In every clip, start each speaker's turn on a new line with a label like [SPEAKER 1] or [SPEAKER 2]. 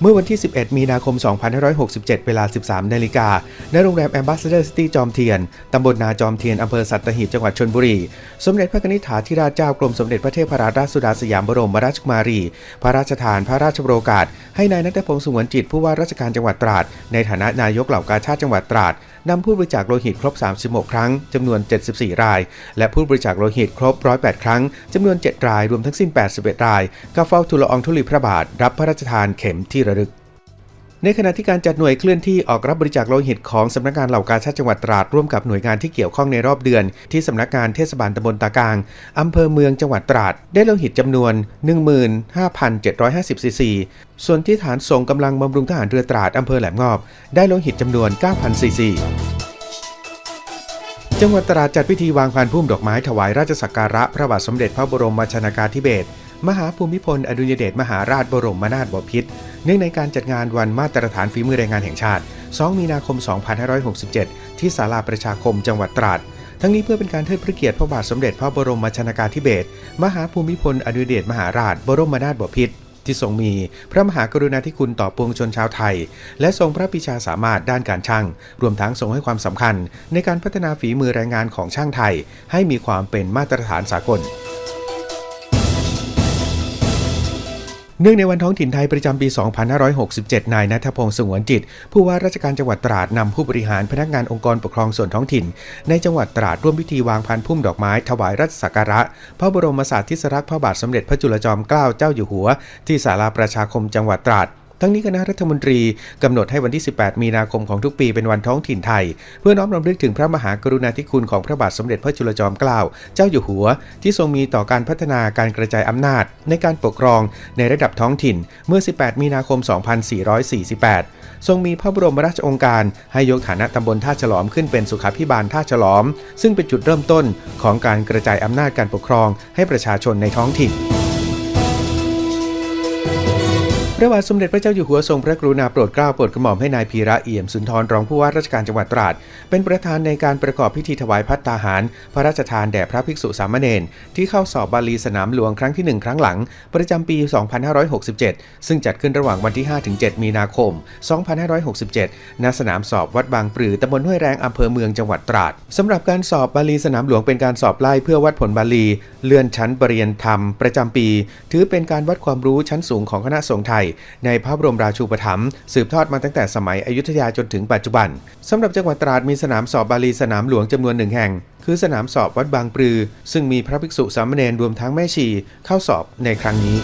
[SPEAKER 1] เมื่อวันที่ 11 มีนาคม 2567 เวลา 13 นาฬิกา ณ โรงแรม Ambassador City จอมเทียน ตำบลนาจอมเทียน อำเภอสัตหีบ จังหวัดชลบุรี สมเด็จพระนิธิถาธิราชเจ้ากรมสมเด็จพระเทพรัตนราชสุดาสยามบรมราชกุมารี พระราชทานพระราชโอกาส ให้นายนัทพงศ์สุวรรณจิต ผู้ว่าราชการจังหวัดตราด ในฐานะนายกเหล่ากาชาติจังหวัดตราด นำผู้บริจาคโลหิตครบ 36 ครั้งจำนวน 74 ราย และผู้บริจาคโลหิตครบ 108 ครั้งจำนวน 7 รายรวมทั้งสิ้น 81 รายก็เฝ้าทูลละอองธุลีพระบาทรับพระราชทานเข็มที่ระลึก ในขณะที่การจัดหน่วยเคลื่อนที่ออกรับบริจาคโลหิตของสำนักงานเหล่ากาชาติจังหวัดตราดร่วมกับหน่วยงานที่เกี่ยวข้องในรอบเดือน ที่สำนักงานเทศบาลตำบลตากางอำเภอเมืองจังหวัดตราด ได้โลหิตจำนวน 15,750ซีซีส่วนที่ฐานส่งกำลังบำรุงทหารเรือตราดอำเภอแหลมงอบ ได้โลหิตจำนวน9,000ซีซีจังหวัดตราดจัดพิธีวางพานพุ่มดอกไม้ถวายราชสักการะพระบาทสมเด็จพระบรมชนากาธิเบศร มหาภูมิพล อดุลยเดชมหาราชบรมนาถบพิตรเนื่องในการจัดงานวันมาตรฐานฝีมือแรงงานแห่งชาติ 2 มีนาคม 2567 ที่ศาลาประชาคมจังหวัดตราด ทั้งนี้เพื่อเป็นการเทิดพระเกียรติพระบาทสมเด็จพระบรมชนากาธิเบศรมหาภูมิพล อดุลยเดชมหาราชบรมนาถบพิตรที่ทรงมีพระมหากรุณาธิคุณต่อปวงชนชาวไทย และทรงพระปิชาสามารถด้านการช่าง รวมทั้งทรงให้ความสำคัญ ในการพัฒนาฝีมือแรงงานของช่างไทย ให้มีความเป็นมาตรฐานสากล เนื่องในวันท้องถิ่นไทยประจำปี 2567 นายนัทพงศ์สงวนจิต ผู้ว่าราชการจังหวัดตราดนำผู้บริหารพนักงานองค์กรปกครองส่วนท้องถิ่น ในจังหวัดตราดร่วมพิธีวางพันพุ่มดอกไม้ ถวายรัชสักการะ พระบรมสารีริสรักษ์พระบาทสมเด็จพระจุลจอมเกล้าเจ้าอยู่หัว ที่ศาลาประชาคมจังหวัดตราด ทั้งนี้คณะรัฐมนตรีกำหนดให้วันที่ 18 มีนาคมของทุกปีเป็นวันท้องถิ่นไทย เพื่อน้อมรำลึกถึงพระมหากรุณาธิคุณของพระบาทสมเด็จพระจุลจอมเกล้าเจ้าอยู่หัว ที่ทรงมีต่อการพัฒนาการกระจายอำนาจ ในการปกครองในระดับท้องถิ่นเมื่อ 18 มีนาคม 2448 ทรงมีพระบรมราชองค์การให้ยกฐานะตำบลท่าฉลอมขึ้นเป็นสุขาพิบาลท่าฉลอม ซึ่งเป็นจุดเริ่มต้นของการกระจายอำนาจการปกครองให้ประชาชนในท้องถิ่น พระบาทสมเด็จพระเจ้าอยู่หัวทรงพระกรุณาโปรดเกล้าโปรดกระหม่อมให้นายพีระเอี่ยมสุนทรรองผู้ว่าราชการจังหวัดตราด เป็นประธานในการประกอบพิธีถวายพัตตาหาร พระราชทานแด่พระภิกษุสามเณรที่เข้าสอบบาลีสนามหลวงครั้งที่ 1 ครั้งหลัง ประจำปี 2567 ซึ่งจัดขึ้นระหว่างวันที่ 5-7 มีนาคม 2567 ณ สนามสอบวัดบางปรือตำบลห้วยแรงอำเภอเมืองจังหวัดตราดสำหรับการสอบบาลีสนามหลวงเป็นการสอบไล่เพื่อวัดผลบาลี เลื่อนชั้นปรริญญาธรรม ประจำปี ถือเป็นการวัดความรู้ชั้นสูงของคณะสงฆ์ไทยในพระบรมราชูปถัมภ์สืบทอดมาตั้งแต่สมัยอยุธยาจนถึงปัจจุบันสำหรับจังหวัดตราดมีสนามสอบบาลีสนามหลวงจำนวนหนึ่งแห่ง คือสนามสอบวัดบางปรือ ซึ่งมีพระภิกษุสามเณรรวมทั้งแม่ชีเข้าสอบในครั้งนี้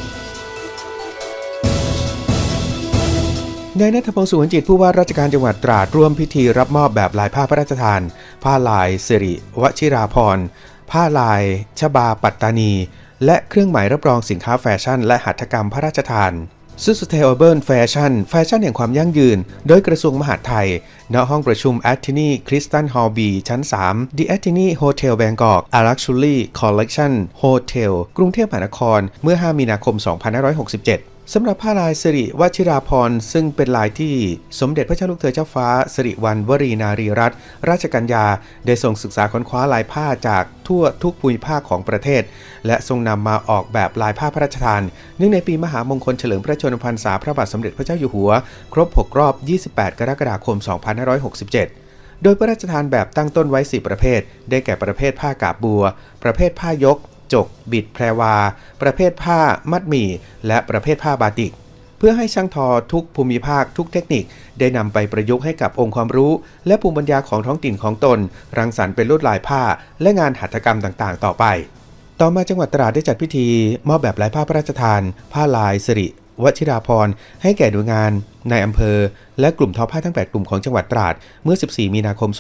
[SPEAKER 1] นายนัทพงศ์สุวรรณจิตผู้ว่าราชการจังหวัดตราดร่วมพิธีรับมอบแบบลายผ้าพระราชทาน ผ้าลายสิริวชิราพรผ้าลาย ชบาปัตตานี และเครื่องหมายรับรองสินค้าแฟชั่น และหัตถกรรมพระราชทาน Sustainable Fashion แฟชั่นแห่งความยั่งยืน โดยกระทรวงมหาดไทย ณ ห้องประชุม a t t i n y Crystal Hall B ชั้น 3 The a t t i n y Hotel Bangkok a Luxury Collection Hotel กรุงเทพมหานคร เมื่อ 5 มีนาคม 2567 สำหรับผ้าลายสิริวชิราพรซึ่งเป็นลายที่สมเด็จพระเจ้าลูกเธอเจ้าฟ้าสิริวัณวรีนารีรัตนราชกัญญาได้ทรงศึกษาค้นคว้าลายผ้าจากทั่วทุกภูมิภาคของประเทศ และทรงนำมาออกแบบลายผ้าพระราชทาน เนื่องในปีมหามงคลเฉลิมพระชนมพรรษาพระบาทสมเด็จพระเจ้าอยู่หัว ครบ 6 รอบ 28 กรกฎาคม 2567โดยพระราชทานแบบตั้งต้นไว้ 4 ประเภท ได้แก่ประเภทผ้ากาบบัว ประเภทผ้ายก จก บิดแพรวา ประเภทผ้า มัดหมี่ และประเภทผ้าบาติก เพื่อให้ช่างทอทุกภูมิภาคทุกเทคนิค ได้นำไปประยุกต์ให้กับองค์ความรู้ และภูมิปัญญาของท้องถิ่นของตน รังสรรค์เป็นลวดลายผ้า และงานหัตถกรรมต่างๆ ต่อไป ต่อมาจังหวัดตราดได้จัดพิธี มอบแบบลายผ้าพระราชทาน ผ้าลายสิริ วชิราพรให้แก่หน่วยงานในอำเภอ และกลุ่มทอผ้าทั้ง 8 กลุ่มของจังหวัดตราด เมื่อ 14 มีนาคม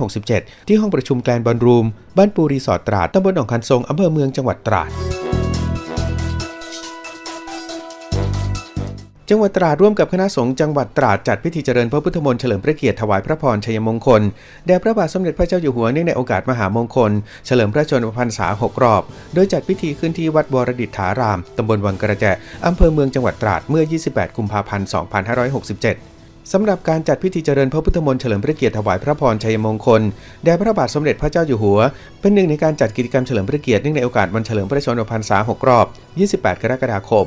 [SPEAKER 1] 2567 ที่ห้องประชุมแกลนบอลรูม บ้านปูรีสอร์ทตราดตำบลหนองคันทรงอำเภอเมืองจังหวัดตราด จังหวัดตราดร่วมกับคณะสงฆ์จังหวัดตราดจัดพิธีเจริญพระพุทธมนต์เฉลิมพระเกียรติถวายพระพรชัยมงคลแด่พระบาทสมเด็จพระเจ้าอยู่หัวเนื่องในโอกาสมหามงคล เฉลิมพระชนมพรรษาหกรอบ โดยจัดพิธีขึ้นที่วัดวรดิษฐาราม ตำบลวังกระแจ อำเภอเมืองจังหวัดตราดเมื่อ 28 กุมภาพันธ์ 2567 สำหรับการจัดพิธีเจริญพระพุทธมนต์เฉลิมพระเกียรติถวายพระพรชัยมงคลแด่พระบาทสมเด็จพระเจ้าอยู่หัว เป็นหนึ่งในการจัดกิจกรรมเฉลิมพระเกียรติเนื่องในโอกาสวันเฉลิมพระชนมพรรษา 6 รอบ 28 กรกฎาคม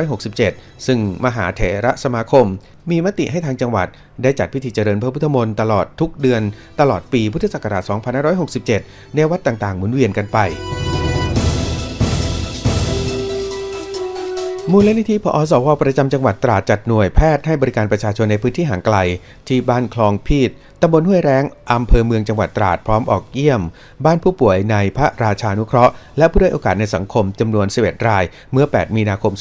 [SPEAKER 1] 2567 ซึ่งมหาเถระสมาคม มีมติให้ทางจังหวัด ได้จัดพิธีเจริญพระพุทธมนต์ตลอดทุกเดือน ตลอดปีพุทธศักราช 2567 ในวัดต่างๆ หมุนเวียนกันไป มูลนิธิพอสวประจำจังหวัดตราดจัดหน่วยแพทย์ให้บริการประชาชนในพื้นที่ห่างไกล ที่บ้านคลองพีดตำบลห้วยแรงอำเภอเมืองจังหวัดตราดพร้อมออกเยี่ยม บ้านผู้ป่วยในพระราชานุเคราะห์ และผู้ด้อยโอกาสในสังคมจำนวน 11 ราย เมื่อ 8 มีนาคม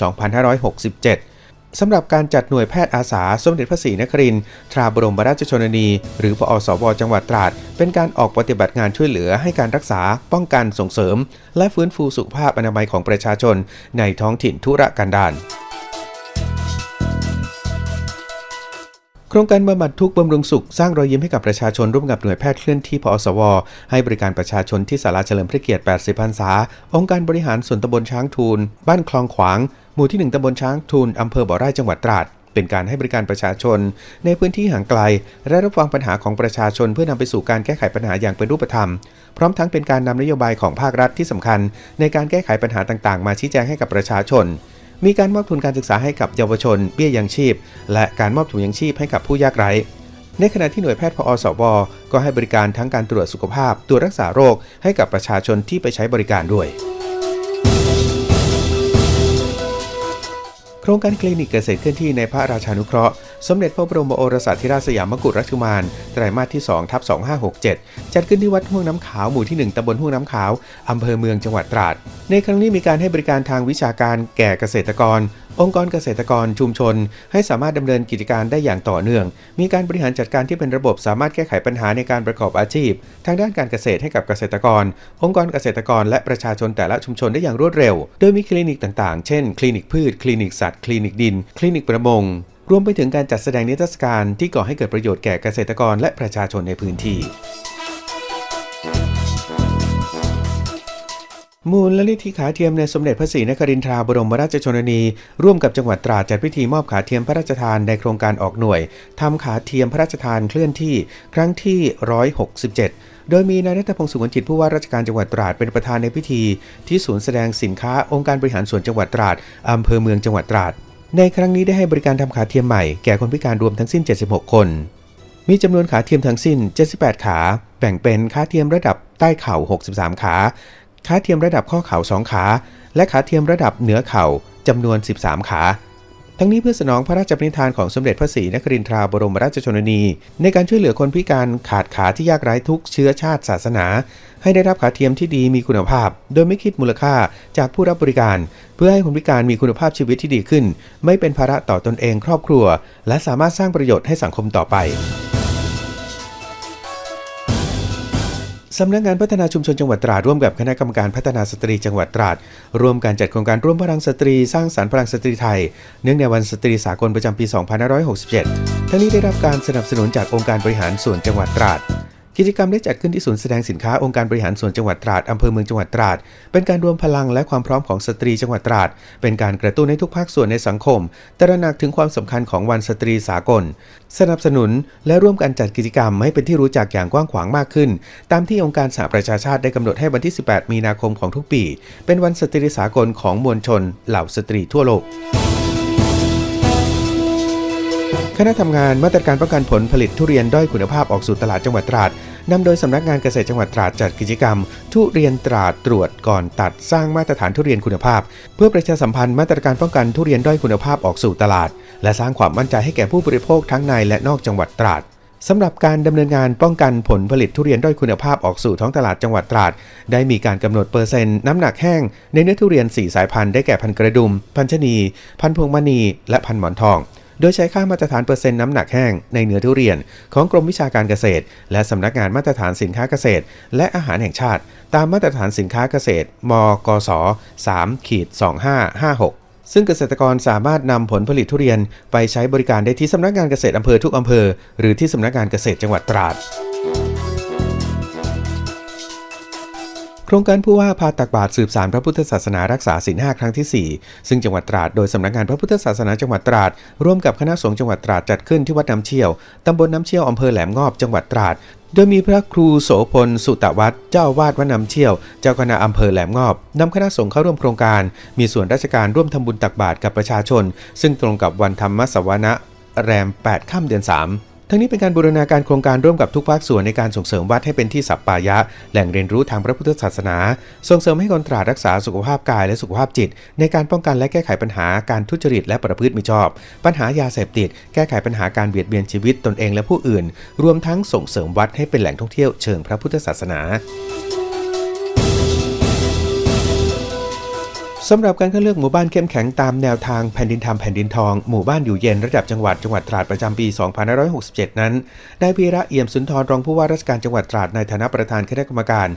[SPEAKER 1] 2567 สำหรับการจัดหน่วยแพทย์อาสาสมเด็จพระศรีนครินทร์ทราบรมราชชนนี หรือพอสวจังหวัดตราด เป็นการออกปฏิบัติงานช่วยเหลือให้การรักษา ป้องกันส่งเสริม และฟื้นฟูสุขภาพอนามัยของประชาชน ในท้องถิ่นทุรกันดารโครงการบำบัดทุกบำรุงสุขสร้างรอยยิ้มให้กับประชาชนร่วมกับหน่วยแพทย์เคลื่อนที่พอสว ให้บริการประชาชนที่ศาลาเฉลิมพระเกียรติ 80 พรรษา องค์การบริหารส่วนตำบลช้างทูล บ้านคลองขวาง หมู่ที่ 1ตำบลช้างทูลอำเภอบ่อไร่จังหวัดตราด เป็นการให้บริการประชาชน ในพื้นที่ห่างไกล และรับฟังปัญหาของประชาชนเพื่อนำไปสู่การแก้ไขปัญหาอย่างเป็นรูปธรรม พร้อมทั้งเป็นการนำนโยบายของภาครัฐที่สำคัญ ในการแก้ไขปัญหาต่างๆ มาชี้แจงให้กับประชาชน มีการมอบทุนการศึกษาให้กับเยาวชน เบี้ยยังชีพ และการมอบถุงยังชีพให้กับผู้ยากไร้ในขณะที่หน่วยแพทย์พอสวก็ให้บริการทั้งการตรวจสุขภาพ ตรวจรักษาโรคให้กับประชาชนที่ไปใช้บริการด้วย โครงการคลินิกเกษตรเคลื่อนที่ในพระราชานุเคราะห์ สมเด็จพระบรมโอรสาธิราชสยามกุฎราชกุมารไตรมาสที่2ทับ2567 จัดขึ้นที่วัดห้วงน้ำขาวหมู่ที่ 1ตำบลห้วงน้ำขาวอำเภอเมืองจังหวัดตราด ในครั้งนี้มีการให้บริการทางวิชาการแก่เกษตรกร องค์กรเกษตรกรชุมชน ให้สามารถดำเนินกิจการได้อย่างต่อเนื่อง มีการบริหารจัดการที่เป็นระบบสามารถแก้ไขปัญหาในการประกอบอาชีพ ทางด้านการเกษตรให้กับเกษตรกร องค์กรเกษตรกรและประชาชนแต่ละชุมชนได้อย่างรวดเร็ว โดยมีคลินิกต่างๆ เช่น คลินิกพืช คลินิกสัตว์ คลินิกดิน คลินิกประมง รวมไปถึงการจัดแสดงนิทรรศการที่ก่อให้เกิดประโยชน์แก่เกษตรกรและประชาชนในพื้นที่ มูลนิธิขาเทียมในสมเด็จพระศรีนครินทราบรมราชชนนี ร่วมกับจังหวัดตราดจัดพิธีมอบขาเทียมพระราชทานในโครงการออกหน่วยทำขาเทียมพระราชทานเคลื่อนที่ ครั้งที่ 167 โดยมีนายนัทพงศ์สุวรรณจิตผู้ว่าราชการจังหวัดตราดเป็นประธานในพิธี ที่ศูนย์แสดงสินค้าองค์การบริหารส่วนจังหวัดตราดอำเภอเมืองจังหวัดตราด ในครั้งนี้ได้ให้บริการทำขาเทียมใหม่แก่คนพิการรวมทั้งสิ้น 76 คนมีจำนวนขาเทียมทั้งสิ้น 78 ขา แบ่งเป็นขาเทียมระดับใต้เข่า 63 ขา ขาเทียมระดับข้อเข่า2ขา และขาเทียมระดับเหนือเข่าจำนวน 13 ขา ทั้งนี้เพื่อสนองพระราชปณิธานของสมเด็จพระศรีนครินทราบรมราชชนนี ในการช่วยเหลือคนพิการขาดขาที่ยากไร้ทุกเชื้อชาติศาสนา ให้ได้รับขาเทียมที่ดีมีคุณภาพ โดยไม่คิดมูลค่าจากผู้รับบริการ เพื่อให้คนพิการมีคุณภาพชีวิตที่ดีขึ้น ไม่เป็นภาระต่อตนเองครอบครัว และสามารถสร้างประโยชน์ให้สังคมต่อไป สำนักงานพัฒนาชุมชนจังหวัดตราดร่วมกับคณะกรรมการพัฒนาสตรีจังหวัดตราดร่วมการจัดโครงการร่วมพลังสตรีสร้างสรรค์พลังสตรีไทย เนื่องในวันสตรีสากลประจำปี 2567 ทั้งนี้ได้รับการสนับสนุนจากองค์การบริหารส่วนจังหวัดตราด กิจกรรมได้จัดขึ้นที่ศูนย์แสดงสินค้าองค์การบริหารส่วนจังหวัดตราดอำเภอเมืองจังหวัดตราด เป็นการรวมพลังและความพร้อมของสตรีจังหวัดตราด เป็นการกระตุ้นให้ทุกภาคส่วนในสังคม ตระหนักถึงความสำคัญของวันสตรีสากล สนับสนุนและร่วมกันจัดกิจกรรมให้เป็นที่รู้จักอย่างกว้างขวางมากขึ้น ตามที่องค์การสหประชาชาติได้กำหนดให้วันที่ 18 มีนาคมของทุกปี เป็นวันสตรีสากลของมวลชน เหล่าสตรีทั่วโลก คณะทำงานมาตรการป้องกันผลผลิตทุเรียนด้อยคุณภาพออกสู่ตลาดจังหวัดตราดนำโดยสำนักงานเกษตรจังหวัดตราดจัดกิจกรรม ทุเรียนตราดตรวจก่อนตัดสร้างมาตรฐานทุเรียนคุณภาพ เพื่อประชาสัมพันธ์มาตรการป้องกันทุเรียนด้อยคุณภาพออกสู่ตลาด และสร้างความมั่นใจให้แก่ผู้บริโภคทั้งในและนอกจังหวัดตราดสำหรับการดำเนินงานป้องกันผลผลิตทุเรียนด้อยคุณภาพออกสู่ท้องตลาดจังหวัดตราด ได้มีการกำหนดเปอร์เซ็นต์น้ำหนักแห้ง ในเนื้อทุเรียน 4 สายพันธุ์ได้แก่พันกระดุม พันชนี พันพวงมณี และพันหมอนทอง โดยใช้ค่ามาตรฐานเปอร์เซ็นต์น้ำหนักแห้งในเนื้อทุเรียน ของกรมวิชาการเกษตร และสำนักงานมาตรฐานสินค้าเกษตร และอาหารแห่งชาติ ตามมาตรฐานสินค้าเกษตร มกศ3ขีด2556ซึ่งเกษตรกรสามารถนำผลผลิตทุเรียนไปใช้บริการได้ที่สำนักงานเกษตรอำเภอทุกอำเภอ หรือที่สำนักงานเกษตรจังหวัดตราด โครงการผู้ว่าพาตักบาตรสืบสารพระพุทธศาสนารักษาศีลห้าครั้งที่ 4 ซึ่งจังหวัดตราดโดยสำนักงานพระพุทธศาสนาจังหวัดตราด ร่วมกับคณะสงฆ์จังหวัดตราดจัดขึ้นที่วัดน้ำเชี่ยวตำบลน้ำเชี่ยวอำเภอแหลมงอบจังหวัดตราด โดยมีพระครูโสพลสุตวัฒน์เจ้าอาวาดวัดน้ำเชี่ยว เจ้าคณะอำเภอแหลมงอบนำคณะสงฆ์เข้าร่วมโครงการ มีส่วนราชการร่วมทำบุญตักบาตรกับประชาชน ซึ่งตรงกับวันธรรมสวนะแรม 8 ค่ำเดือน 3 ทั้งนี้เป็นการบูรณาการโครงการร่วมกับทุกภาคส่วนในการส่งเสริมวัดให้เป็นที่สัปปายะ แหล่งเรียนรู้ทางพระพุทธศาสนา ส่งเสริมให้คนตราดรักษาสุขภาพกายและสุขภาพจิต ในการป้องกันและแก้ไขปัญหาการทุจริตและประพฤติมิชอบ ปัญหายาเสพติด แก้ไขปัญหาการเบียดเบียนชีวิตตนเองและผู้อื่น รวมทั้งส่งเสริมวัดให้เป็นแหล่งท่องเที่ยวเชิงพระพุทธศาสนา สำหรับการคัดเลือกหมู่บ้านเข้มแข็งตามแนวทางแผ่นดินธรรมแผ่นดินทอง หมู่บ้านอยู่เย็นระดับจังหวัดจังหวัดตราดประจำปี 2567 นั้นได้พีระเอี่ยมสุนทรรองผู้ว่าราชการจังหวัดตราดในฐานะประธานคณะกรรมการ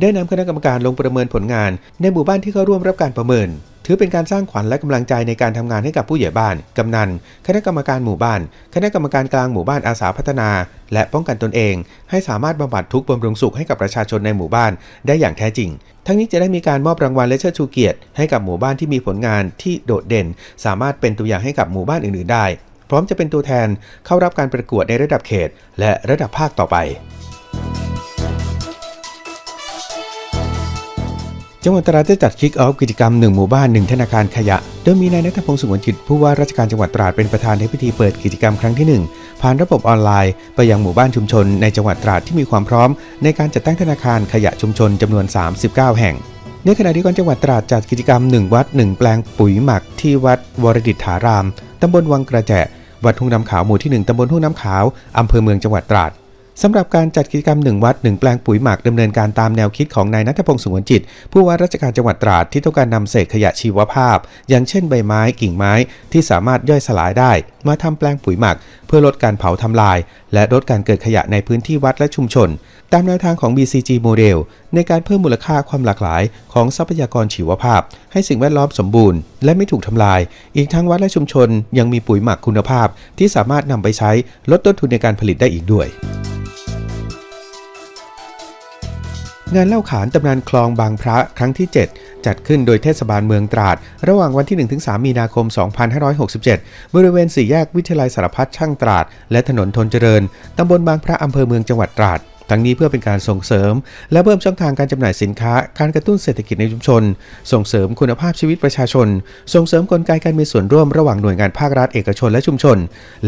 [SPEAKER 1] ได้นำคณะกรรมการลงประเมินผลงาน ในหมู่บ้านที่เข้าร่วมรับการประเมิน ถือเป็นการสร้างขวัญและกำลังใจในการทำงานให้กับผู้ใหญ่บ้าน กำนัน คณะกรรมการหมู่บ้าน คณะกรรมการกลางหมู่บ้านอาสาพัฒนา และป้องกันตนเอง ให้สามารถบำบัดทุกข์บำรุงสุขให้กับประชาชนในหมู่บ้านได้อย่างแท้จริง ทั้งนี้จะได้มีการมอบรางวัลและเชิดชูเกียรติ ให้กับหมู่บ้านที่มีผลงานที่โดดเด่น สามารถเป็นตัวอย่างให้กับหมู่บ้านอื่นๆได้ พร้อมจะเป็นตัวแทนเข้ารับการประกวดในระดับเขต และระดับภาคต่อไป จังหวัดตราดได้จัดคิกออฟกิจกรรม 1 หมู่บ้าน 1 ธนาคารขยะ โดยมีนายนัทพงศ์สุวรรณจิตผู้ว่าราชการจังหวัดตราดเป็นประธานในพิธีเปิดกิจกรรมครั้งที่ 1 ผ่านระบบออนไลน์ไปยังหมู่บ้านชุมชนในจังหวัดตราดที่มีความพร้อม ในการจัดตั้งธนาคารขยะชุมชนจำนวน 39 แห่งในขณะที่กรจังหวัดตราดจัดกิจกรรม 1 วัด 1 แปลงปุ๋ยหมักที่วัดวรดิษฐารามตำบลวังกระแจวัดทุ่งน้ำขาวหมู่ที่ 1ตำบลทุ่งน้ำขาวอำเภอเมืองจังหวัดตราด สำหรับการจัดกิจกรรม 1 วัด 1 แปลงปุ๋ยหมักดำเนินการตามแนวคิดของนายนัทพงศ์สุวรรณจิต ผู้ว่าราชการจังหวัดตราดที่ต้องการนำเศษขยะชีวภาพ อย่างเช่นใบไม้กิ่งไม้ที่สามารถย่อยสลายได้ มาทำแปลงปุ๋ยหมัก เพื่อลดการเผาทำลาย และลดการเกิดขยะในพื้นที่วัดและชุมชน ตามแนวทางของ BCG โมเดลในการเพิ่มมูลค่าความหลากหลาย ของทรัพยากรชีวภาพ ให้สิ่งแวดล้อมสมบูรณ์ และไม่ถูกทำลาย อีกทั้งวัดและชุมชน ยังมีปุ๋ยหมักคุณภาพ ที่สามารถนำไปใช้ลดต้นทุนในการผลิตได้อีกด้วย งานเล่าขานตำนานคลองบางพระครั้งที่ 7 จัดขึ้นโดยเทศบาลเมืองตราด ระหว่างวันที่ 1-3 มีนาคม 2567 บริเวณสี่แยกวิทยาลัยสารพัดช่างตราด และถนนทนเจริญ ตำบลบางพระอำเภอเมืองจังหวัดตราด ทั้งนี้เพื่อเป็นการส่งเสริม และเพิ่มช่องทางการจำหน่ายสินค้า การกระตุ้นเศรษฐกิจในชุมชน ส่งเสริมคุณภาพชีวิตประชาชน ส่งเสริมกลไกการมีส่วนร่วมระหว่างหน่วยงานภาครัฐเอกชนและชุมชน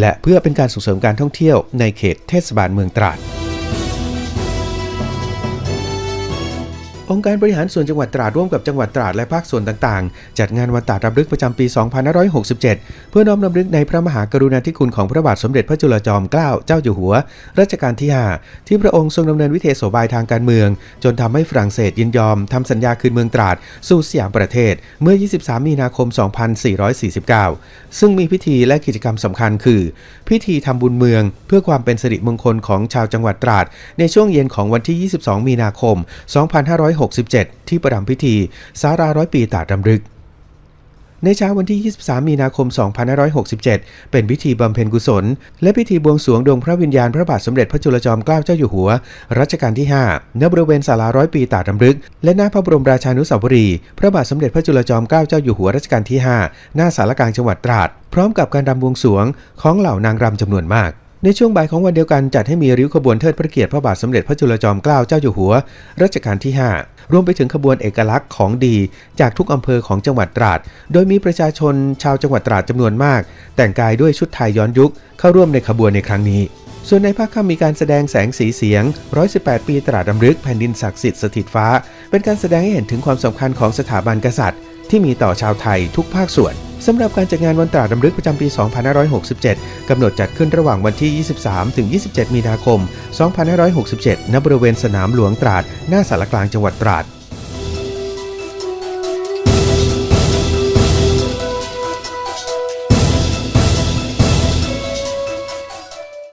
[SPEAKER 1] และเพื่อเป็นการส่งเสริมการท่องเที่ยวในเขตเทศบาลเมืองตราด องค์การบริหารส่วนจังหวัดตราดร่วมกับจังหวัดตราดและภาคส่วนต่างๆ จัดงานวันตราดรำลึกประจำปี 2567 เพื่อน้อมรำลึกในพระมหากรุณาธิคุณของพระบาทสมเด็จพระจุลจอมเกล้าเจ้าอยู่หัว รัชกาลที่ 5 ที่พระองค์ทรงดำเนินวิเทศโสบายทางการเมือง จนทำให้ฝรั่งเศสยินยอมทำสัญญาคืนเมืองตราดสู่สยามประเทศเมื่อ 23 มีนาคม 2449 ซึ่งมีพิธีและกิจกรรมสำคัญคือ พิธีทำบุญเมืองเพื่อความเป็นสิริมงคลของชาวจังหวัดตราดในช่วงเย็นของวันที่ 22 มีนาคม 2 5 6 2567 ที่ประดำพิธีสาราร้อยปีตาดำลึก ในเช้าวันที่ 23 มีนาคม 2567 เป็นพิธีบำเพ็ญกุศล และพิธีบวงสรวงดวงพระวิญญาณพระบาทสมเด็จพระจุลจอมเกล้าเจ้าอยู่หัว รัชกาลที่ 5 ณ บริเวณศาลาร้อยปีตาดำลึก และหน้าพระบรมราชานุสาวรีย์พระบาทสมเด็จพระจุลจอมเกล้าเจ้าอยู่หัวรัชกาลที่ 5 หน้าสารกลางจังหวัดตราด พร้อมกับการรำบวงสรวงของเหล่านางรำจำนวนมาก ในช่วงบ่ายของวันเดียวกันจัดให้มีริ้วขบวนเทิดพระเกียรติพระบาทสมเด็จพระจุลจอมเกล้าเจ้าอยู่หัวรัชกาลที่ 5 รวมไปถึงขบวนเอกลักษณ์ของดี จากทุกอำเภอของจังหวัดตราด โดยมีประชาชนชาวจังหวัดตราดจำนวนมาก แต่งกายด้วยชุดไทยย้อนยุค เข้าร่วมในขบวนในครั้งนี้ ส่วนในภาคค่ำมีการแสดงแสงสีเสียง 118 ปีตราดรำลึกแผ่นดินศักดิ์สิทธิ์สถิตฟ้า เป็นการแสดงให้เห็นถึงความสำคัญของสถาบันกษัตริย์ ที่มีต่อชาวไทยทุกภาคส่วน สำหรับการจัดงานวันตราดำลึกประจำปี 2567 กำหนดจัดขึ้นระหว่างวันที่ 23 ถึง 27 มีนาคม 2567 ณ บริเวณสนามหลวงตราด หน้าสารกลางจังหวัดตราด